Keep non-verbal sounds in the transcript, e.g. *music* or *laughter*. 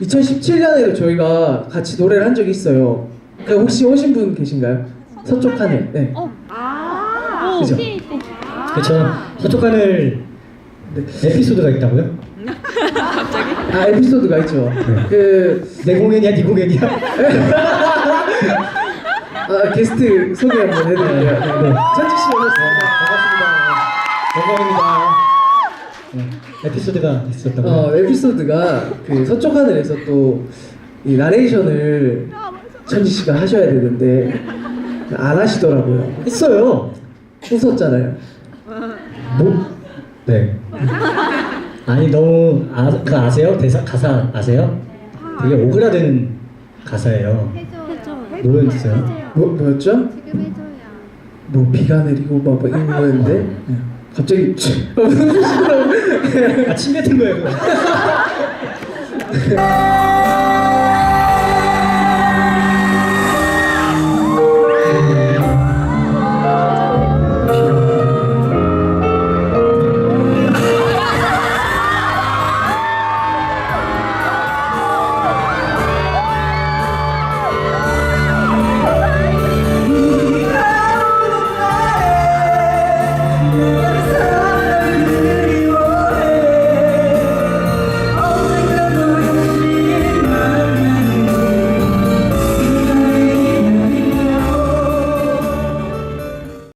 2017년에도 저희가 같이 노래를 한 적이 있어요. 그 혹시 오신 분 계신가요? 서쪽 하늘. 네. 아, 그죠? 그렇죠. 서쪽 하늘 에피소드가 있다고요? 아 에피소드가 있죠. 그 내 공연이야, 네 공연이야? *laughs* 아, 게스트 소개 한번 해드릴게요. 네. 천지 씨 오셨습니다. 반갑습니다. 영광입니다. 네, 에피소드가 있었다고요? 어 에피소드가 그 서쪽 하늘에서 또 이 나레이션을 천지 씨가 하셔야 되는데 안 하시더라고요. 했어요. 웃었잖아요. 뭐? 네. 아니 너무 아, 그 아세요? 대사 가사 아세요? 되게 오그라드는 가사예요. 뭐였어요? 뭐 뭐였죠? 지금 해줘야. 뭐 비가 내리고 막, 막 이런 거였는데 네. *laughs* 갑자기. 아, 침 뱉은 거예요. *laughs*